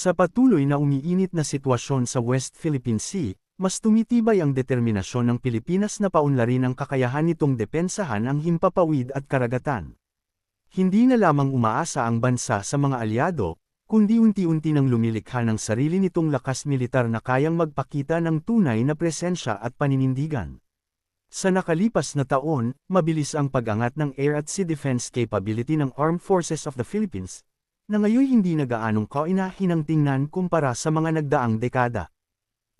Sa patuloy na umiinit na sitwasyon sa West Philippine Sea, mas tumitibay ang determinasyon ng Pilipinas na paunlarin ang kakayahan nitong depensahan ang himpapawid at karagatan. Hindi na lamang umaasa ang bansa sa mga alyado, kundi unti-unti nang lumilikha ng sarili nitong lakas militar na kayang magpakita ng tunay na presensya at paninindigan. Sa nakalipas na taon, mabilis ang pag-angat ng air at sea defense capability ng Armed Forces of the Philippines, na ngayon hindi na gaanong kainahinang tingnan kumpara sa mga nagdaang dekada.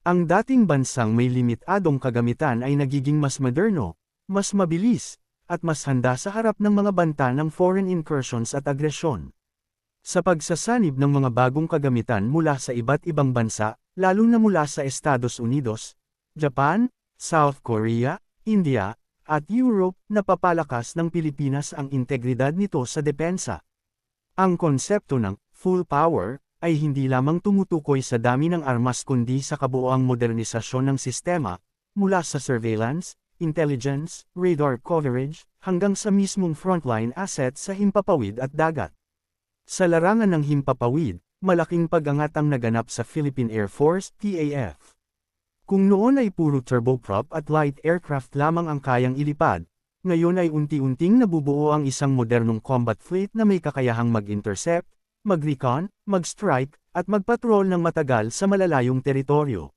Ang dating bansang may limitadong kagamitan ay nagiging mas moderno, mas mabilis, at mas handa sa harap ng mga banta ng foreign incursions at agresyon. Sa pagsasanib ng mga bagong kagamitan mula sa iba't ibang bansa, lalo na mula sa Estados Unidos, Japan, South Korea, India, at Europe, napapalakas ng Pilipinas ang integridad nito sa depensa. Ang konsepto ng full power ay hindi lamang tumutukoy sa dami ng armas kundi sa kabuoang modernisasyon ng sistema, mula sa surveillance, intelligence, radar coverage, hanggang sa mismong frontline asset sa himpapawid at dagat. Sa larangan ng himpapawid, malaking pag-angat ang naganap sa Philippine Air Force, PAF. Kung noon ay puro turboprop at light aircraft lamang ang kayang ilipad, ngayon ay unti-unting nabubuo ang isang modernong combat fleet na may kakayahang mag-intercept, mag-recon, mag-strike, at magpatrol ng matagal sa malalayong teritoryo.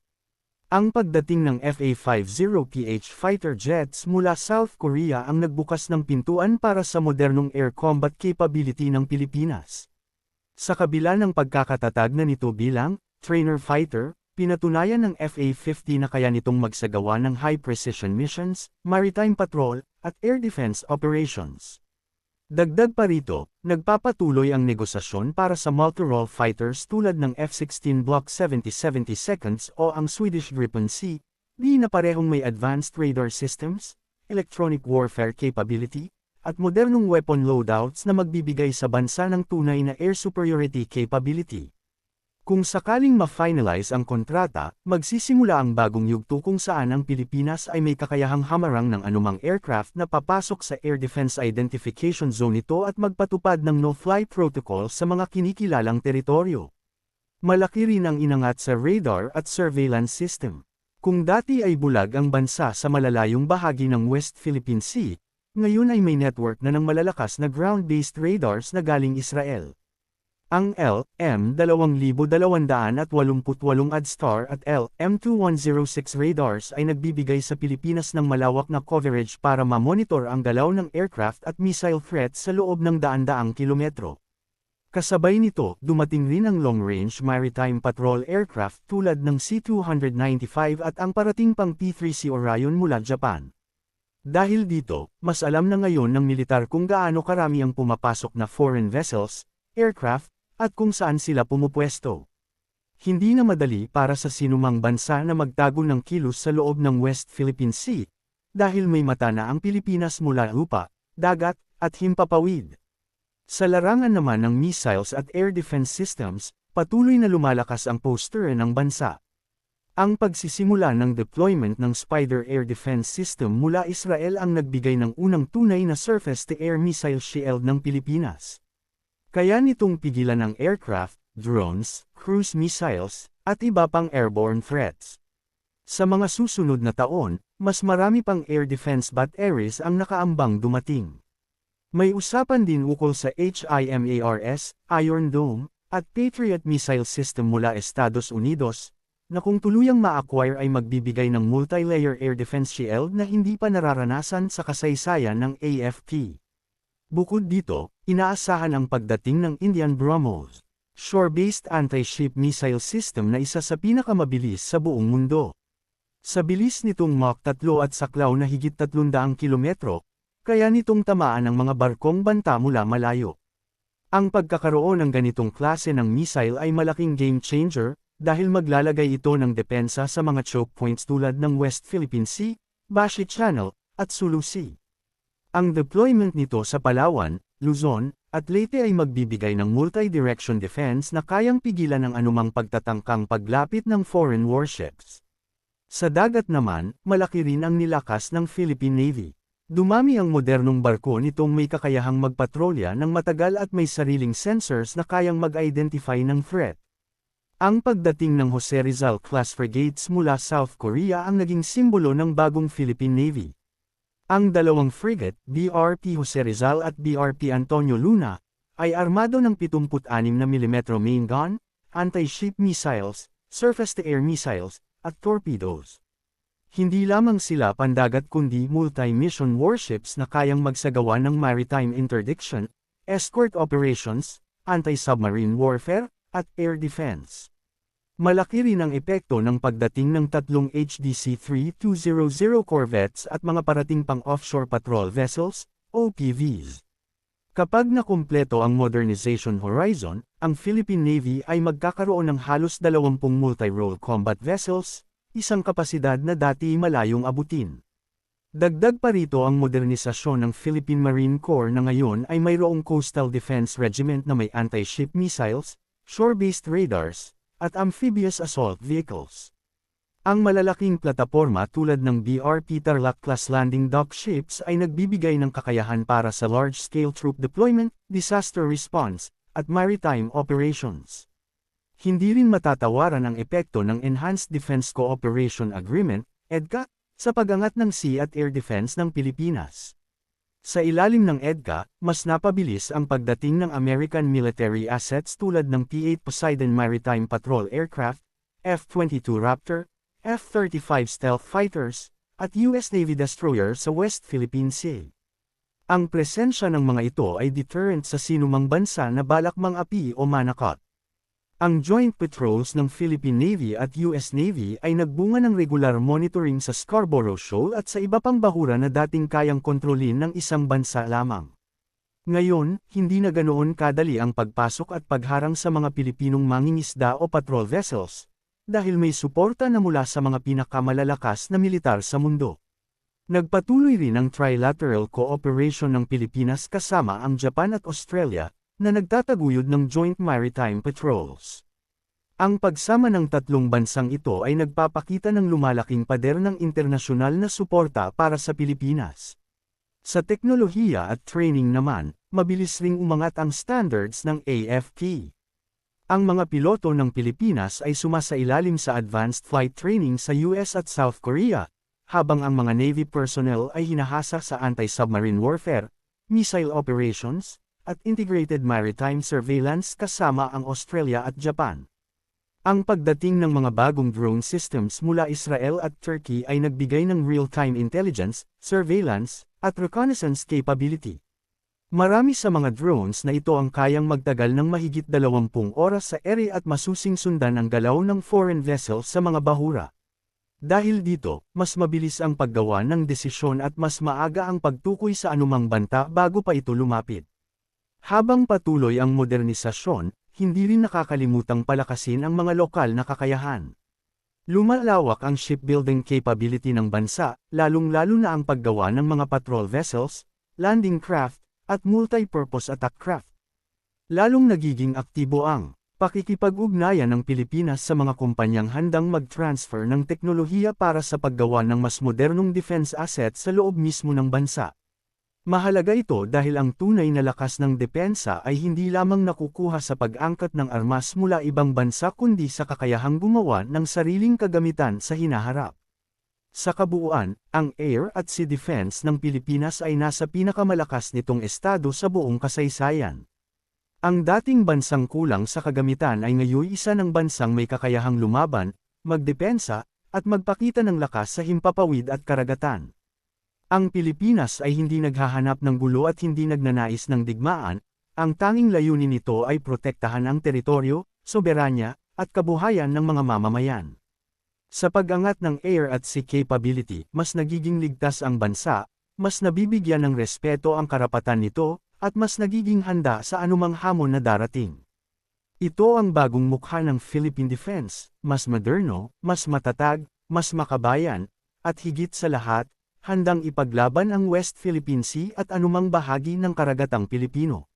Ang pagdating ng FA-50PH fighter jets mula South Korea ang nagbukas ng pintuan para sa modernong air combat capability ng Pilipinas. Sa kabila ng pagkakatatag na nito bilang trainer fighter, pinatunayan ng FA-50 na kaya nitong magsagawa ng high-precision missions, maritime patrol, at air defense operations. Dagdag pa rito, nagpapatuloy ang negosasyon para sa multi-role fighters tulad ng F-16 Block 70-70 seconds o ang Swedish Gripen C, di na parehong may advanced radar systems, electronic warfare capability, at modernong weapon loadouts na magbibigay sa bansa ng tunay na air superiority capability. Kung sakaling ma-finalize ang kontrata, magsisimula ang bagong yugto kung saan ang Pilipinas ay may kakayahang hamarang ng anumang aircraft na papasok sa Air Defense Identification Zone nito at magpatupad ng no-fly protocol sa mga kinikilalang teritoryo. Malaki rin ang inangat sa radar at surveillance system. Kung dati ay bulag ang bansa sa malalayong bahagi ng West Philippine Sea, ngayon ay may network na ng malalakas na ground-based radars na galing Israel. Ang LM-2288 ADSTAR at LM-2106 radars ay nagbibigay sa Pilipinas ng malawak na coverage para ma-monitor ang galaw ng aircraft at missile threats sa loob ng daan-daang kilometro. Kasabay nito, dumating rin ang long-range maritime patrol aircraft tulad ng C-295 at ang parating pang P-3C Orion mula Japan. Dahil dito, mas alam na ngayon ng militar kung gaano karami ang pumapasok na foreign vessels, aircraft, at kung saan sila pumupwesto. Hindi na madali para sa sinumang bansa na magtago ng kilos sa loob ng West Philippine Sea, dahil may mata na ang Pilipinas mula lupa, dagat, at himpapawid. Sa larangan naman ng missiles at air defense systems, patuloy na lumalakas ang poster ng bansa. Ang pagsisimula ng deployment ng Spider Air Defense System mula Israel ang nagbigay ng unang tunay na surface-to-air missile shield ng Pilipinas. Kaya nitong pigilan ng aircraft, drones, cruise missiles, at iba pang airborne threats. Sa mga susunod na taon, mas marami pang air defense batteries ang nakaambang dumating. May usapan din ukol sa HIMARS, Iron Dome, at Patriot missile system mula Estados Unidos, na kung tuluyang ma-acquire ay magbibigay ng multi-layer air defense shield na hindi pa nararanasan sa kasaysayan ng AFP. Bukod dito, inaasahan ang pagdating ng Indian BrahMos, shore-based anti-ship missile system na isa sa pinakamabilis sa buong mundo. Sa bilis nitong Mach 3 at saklaw na higit 300 kilometro, kaya nitong tamaan ang mga barkong banta mula malayo. Ang pagkakaroon ng ganitong klase ng missile ay malaking game changer, dahil maglalagay ito ng depensa sa mga choke points tulad ng West Philippine Sea, Bashi Channel, at Sulu Sea. Ang deployment nito sa Palawan, Luzon, at Leyte ay magbibigay ng multi-direction defense na kayang pigilan ng anumang pagtatangkang paglapit ng foreign warships. Sa dagat naman, malaki rin ang nilakas ng Philippine Navy. Dumami ang modernong barko nitong may kakayahang magpatrolya ng matagal at may sariling sensors na kayang mag-identify ng threat. Ang pagdating ng Jose Rizal class frigates mula South Korea ang naging simbolo ng bagong Philippine Navy. Ang dalawang frigate, BRP Jose Rizal at BRP Antonio Luna, ay armado ng 76 na mm main gun, anti-ship missiles, surface-to-air missiles, at torpedoes. Hindi lamang sila pandagat kundi multi-mission warships na kayang magsagawa ng maritime interdiction, escort operations, anti-submarine warfare, at air defense. Malaki rin ang epekto ng pagdating ng tatlong HDC-3200 corvettes at mga parating pang offshore patrol vessels, OPVs. Kapag nakumpleto ang modernization horizon, ang Philippine Navy ay magkakaroon ng halos 20 multi-role combat vessels, isang kapasidad na dati malayong abutin. Dagdag pa rito ang modernisasyon ng Philippine Marine Corps na ngayon ay mayroong Coastal Defense Regiment na may anti-ship missiles, shore-based radars, at amphibious assault vehicles. Ang malalaking plataporma tulad ng BRP Tarlac-class landing dock ships ay nagbibigay ng kakayahan para sa large-scale troop deployment, disaster response, at maritime operations. Hindi rin matatawaran ang epekto ng Enhanced Defense Cooperation Agreement, EDCA, sa pagangat ng sea at air defense ng Pilipinas. Sa ilalim ng EDCA, mas napabilis ang pagdating ng American military assets tulad ng P-8 Poseidon Maritime Patrol Aircraft, F-22 Raptor, F-35 stealth fighters, at US Navy destroyer sa West Philippine Sea. Ang presensya ng mga ito ay deterrent sa sinumang bansa na balak mang-api o manakot. Ang joint patrols ng Philippine Navy at US Navy ay nagbunga ng regular monitoring sa Scarborough Shoal at sa iba pang bahura na dating kayang kontrolin ng isang bansa lamang. Ngayon, hindi na ganoon kadali ang pagpasok at pagharang sa mga Pilipinong mangingisda o patrol vessels, dahil may suporta na mula sa mga pinakamalalakas na militar sa mundo. Nagpatuloy rin ang trilateral cooperation ng Pilipinas kasama ang Japan at Australia, na nagtataguyod ng joint maritime patrols. Ang pagsama ng tatlong bansang ito ay nagpapakita ng lumalaking pader ng internasyonal na suporta para sa Pilipinas. Sa teknolohiya at training naman, mabilis ring umangat ang standards ng AFP. Ang mga piloto ng Pilipinas ay sumasailalim sa advanced flight training sa US at South Korea, habang ang mga Navy personnel ay hinahasa sa anti-submarine warfare, missile operations, at integrated maritime surveillance kasama ang Australia at Japan. Ang pagdating ng mga bagong drone systems mula Israel at Turkey ay nagbigay ng real-time intelligence, surveillance, at reconnaissance capability. Marami sa mga drones na ito ang kayang magtagal ng mahigit 20 oras sa ere at masusing sundan ang galaw ng foreign vessel sa mga bahura. Dahil dito, mas mabilis ang paggawa ng desisyon at mas maaga ang pagtukoy sa anumang banta bago pa ito lumapit. Habang patuloy ang modernisasyon, hindi rin nakakalimutang palakasin ang mga lokal na kakayahan. Lumalawak ang shipbuilding capability ng bansa, lalong-lalo na ang paggawa ng mga patrol vessels, landing craft, at multi-purpose attack craft. Lalong nagiging aktibo ang pakikipag-ugnayan ng Pilipinas sa mga kumpanyang handang mag-transfer ng teknolohiya para sa paggawa ng mas modernong defense assets sa loob mismo ng bansa. Mahalaga ito dahil ang tunay na lakas ng depensa ay hindi lamang nakukuha sa pag-angkat ng armas mula ibang bansa kundi sa kakayahang gumawa ng sariling kagamitan sa hinaharap. Sa kabuuan, ang air at sea defense ng Pilipinas ay nasa pinakamalakas nitong estado sa buong kasaysayan. Ang dating bansang kulang sa kagamitan ay ngayon isa ng bansang may kakayahang lumaban, magdepensa, at magpakita ng lakas sa himpapawid at karagatan. Ang Pilipinas ay hindi naghahanap ng gulo at hindi nagnanais ng digmaan, ang tanging layunin nito ay protektahan ang teritoryo, soberanya, at kabuhayan ng mga mamamayan. Sa pag-angat ng air at sea capability, mas nagiging ligtas ang bansa, mas nabibigyan ng respeto ang karapatan nito, at mas nagiging handa sa anumang hamon na darating. Ito ang bagong mukha ng Philippine Defense, mas moderno, mas matatag, mas makabayan, at higit sa lahat, handang ipaglaban ang West Philippine Sea at anumang bahagi ng karagatang Pilipino.